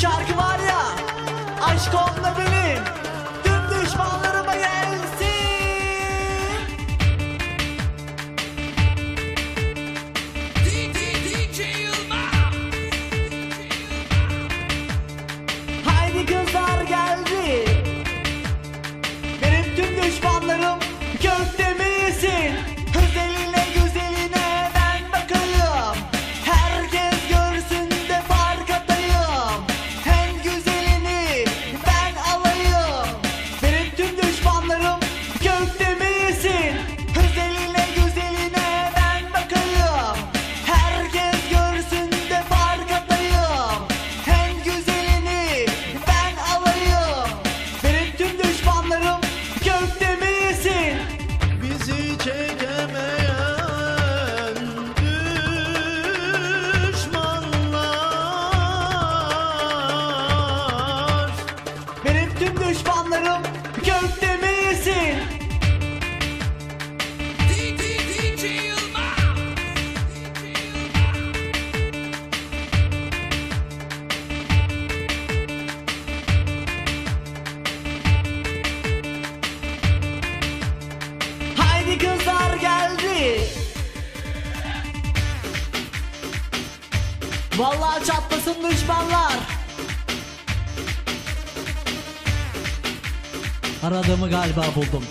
şarkı var Çatlasın düşmanlar Aradığımı galiba buldum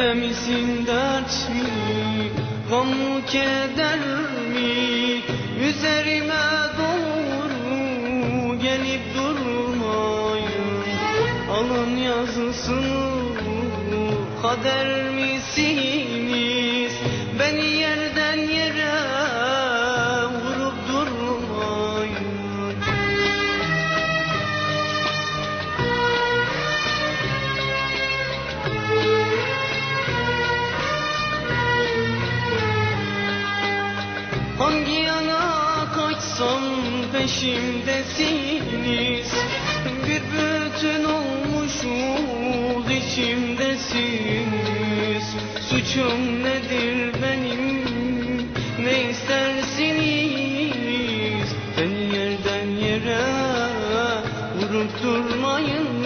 Çile misin dert mi Gam mı keder mi? Üzerime doğru Gelip durmayın. Alın yazısını Kader misiniz peşimdesiniz Bir bütün olmuşuz içimdesiniz. Suçum nedir benim? Ne istersiniz? Beni yerden yere vurup durmayın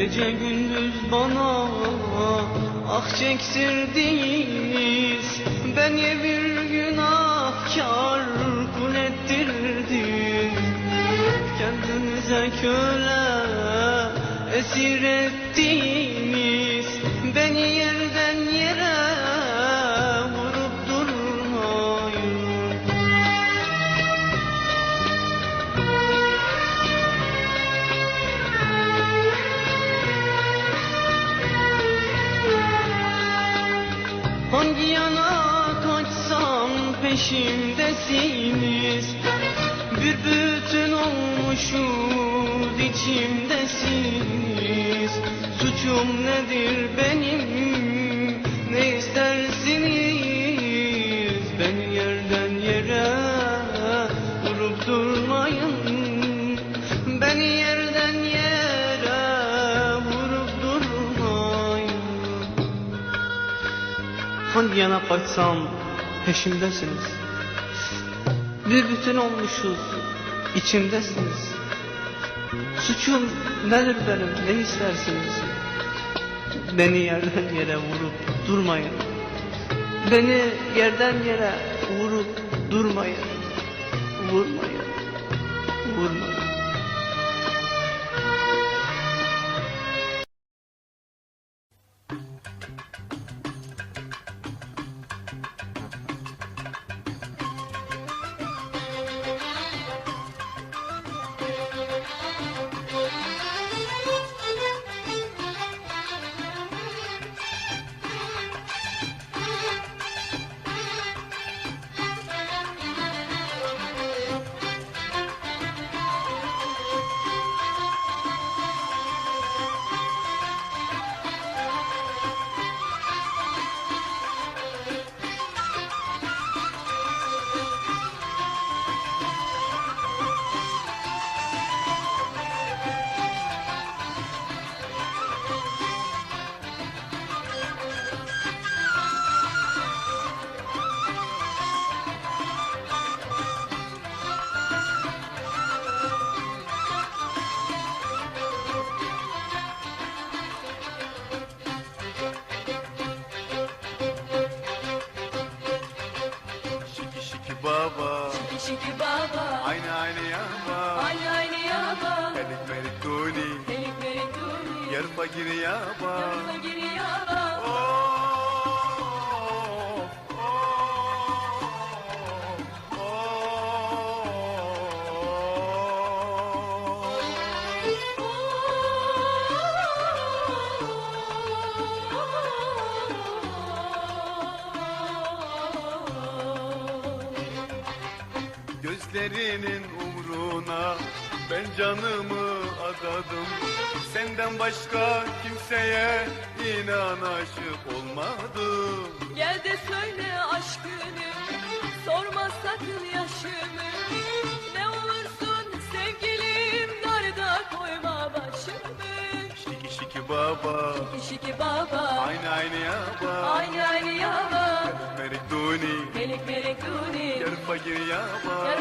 Gece gündüz bana ah çektirdiniz. Beni bir günahkar kul ettirdiniz. Kendinize köle esir ettiniz. Beni yerden Hangi yana kaçsam peşimdesiniz. Bir bütün olmuşuz içimdesiniz. Suçum nedir benim ne istersiniz? Beni yerden yere vurup durmayın. Beni yerden yere vurup durmayın. Vurmayın Vurmayın Yer fakir yaba oh, Gözlerinin umruna Ben canımı adadım Senden başka kimseye inan aşık olmadım. Gel de söyle aşkını Sorma sakın yaşımı. Ne olursun sevgilim Darda koyma başımı. Şiki şiki baba Şiki baba. Aynı aynı yaba. Aynı aynı yaba. Merik duni Melik melik duni. Yar fakir yaba. Yar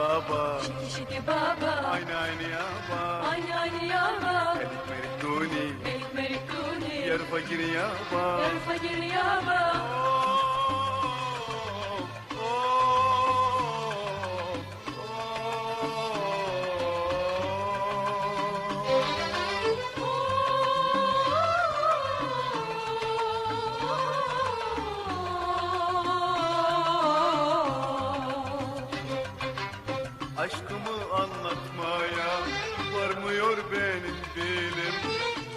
Baba. Şiki şiki baba. Aynı aynı yaba. Aynı aynı yaba. Merik merik duni. Melik melik duni. Yar fakir Aşkımı anlatmaya varmıyor benim dilim.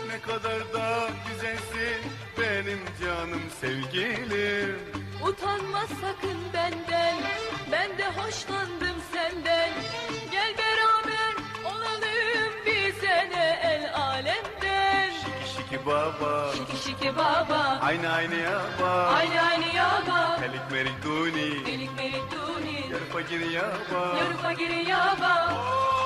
Ne kadar da güzelsin benim canım sevgilim. Utanma sakın benden Ben de hoşlandım senden. Gel beraber olalım bize ne el alemden. Şiki şiki baba. Şiki şiki baba. Aynı aynı yaba Aynı aynı yaba Melik merik duni. Melik melik duni Yar fakir yaba. Yarı fakir yaba. Oh,